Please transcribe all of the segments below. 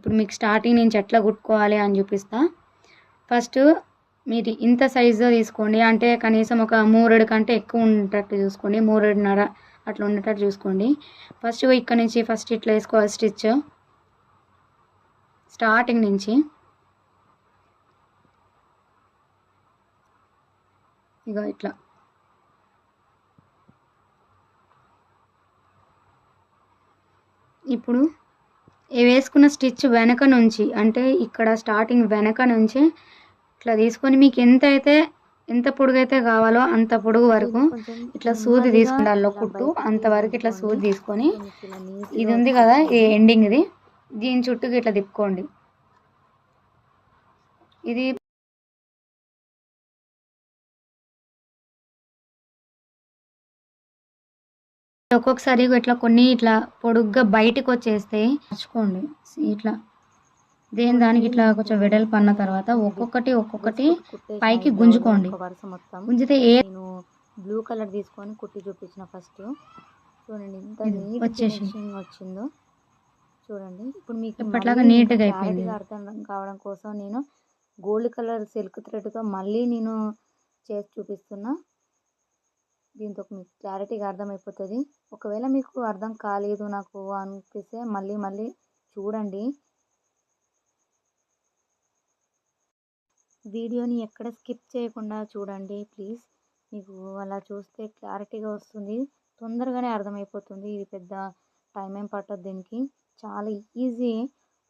ఇప్పుడు మీకు స్టార్టింగ్ నుంచి ఎట్లా కుట్టుకోవాలి అని చూపిస్తా. ఫస్ట్ మీరు ఇంత సైజులో తీసుకోండి. అంటే కనీసం ఒక మూరెడు కంటే ఎక్కువ ఉండేటట్టు చూసుకోండి. మూరెడున్నర అట్లా ఉండేటట్టు చూసుకోండి. ఫస్ట్ ఇక్కడ నుంచి ఫస్ట్ ఇట్లా వేసుకోవాలి స్టిచ్ స్టార్టింగ్ నుంచి. ఇక ఇట్లా. ఇప్పుడు వేసుకున్న స్టిచ్ వెనక నుంచి అంటే ఇక్కడ స్టార్టింగ్ వెనక నుంచి ఇట్లా తీసుకొని మీకు ఎంత అయితే ఎంత పొడుగైతే కావాలో అంత పొడుగు వరకు ఇట్లా సూది తీసుకుంటారు కుట్టు. అంతవరకు ఇట్లా సూది తీసుకొని ఇది ఉంది కదా ఈ ఎండింగ్ ఇది దీని చుట్టూకి ఇట్లా తిప్పుకోండి. ఇది ఒక్కొక్కసారి ఇట్లా కొన్ని ఇట్లా పొడుగ్గా బయటకు వచ్చేస్తే మర్చుకోండి. ఇట్లా దేని దానికి ఇట్లా కొంచెం వెడల్పు అన్న తర్వాత ఒక్కొక్కటి ఒక్కొక్కటి పైకి గుంజుకోండి. వరుస మొత్తం. గుంజితే ఏ నేను బ్లూ కలర్ తీసుకొని కుట్టి చూపించిన ఫస్ట్. చూడండి ఎంత ఇది నీట్. ఫినిషింగ్ వచ్చిందో. చూడండి. ఇప్పుడు మీకు ఎప్పటిలాగా నీట్గా అయిపోయింది. అర్థం కావడం కోసం నేను గోల్డ్ కలర్ సిల్క్ థ్రెడ్తో మళ్ళీ నేను చేసి చూపిస్తున్నా. దీంతో మీకు క్లారిటీగా అర్థమైపోతుంది. ఒకవేళ మీకు అర్థం కాలేదు నాకు అనిపిస్తే మళ్ళీ మళ్ళీ చూడండి. వీడియోని ఎక్కడ స్కిప్ చేయకుండా చూడండి ప్లీజ్. మీకు అలా చూస్తే క్లారిటీగా వస్తుంది. తొందరగానే అర్థమైపోతుంది. ఇది పెద్ద టైం ఏం పట్టదు దీనికి. చాలా ఈజీ.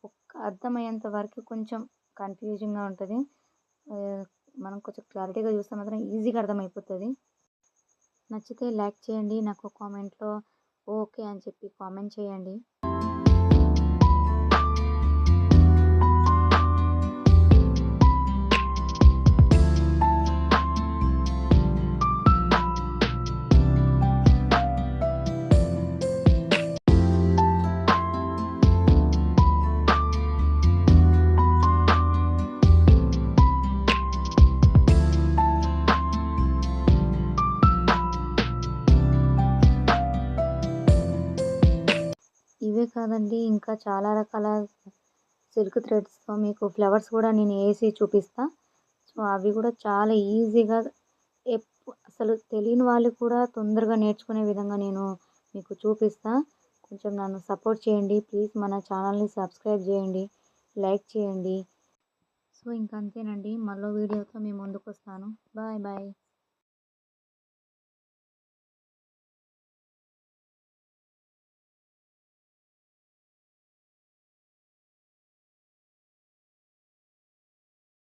ఒక్క అర్థమయ్యేంత వరకు కొంచెం కన్ఫ్యూజింగ్గా ఉంటుంది. మనం కొంచెం క్లారిటీగా చూస్తే మాత్రం ఈజీగా అర్థమైపోతుంది. నచ్చితే లైక్ చేయండి నాకు కామెంట్లో ఓకే అని చెప్పి కామెంట్ చేయండి. ఇవే కాదండి. ఇంకా చాలా రకాల సిల్క్ థ్రెడ్స్తో మీకు ఫ్లవర్స్ కూడా నేను వేసి చూపిస్తా. సో అవి కూడా చాలా ఈజీగా అసలు తెలియని వాళ్ళు కూడా తొందరగా నేర్చుకునే విధంగా నేను మీకు చూపిస్తా. కొంచెం నన్ను సపోర్ట్ చేయండి. ప్లీజ్ మన ఛానల్ని సబ్స్క్రైబ్ చేయండి. లైక్ చేయండి. సో ఇంక అంతేనండి మళ్ళీ వీడియోతో మీ ముందుకు వస్తాను బాయ్ బాయ్.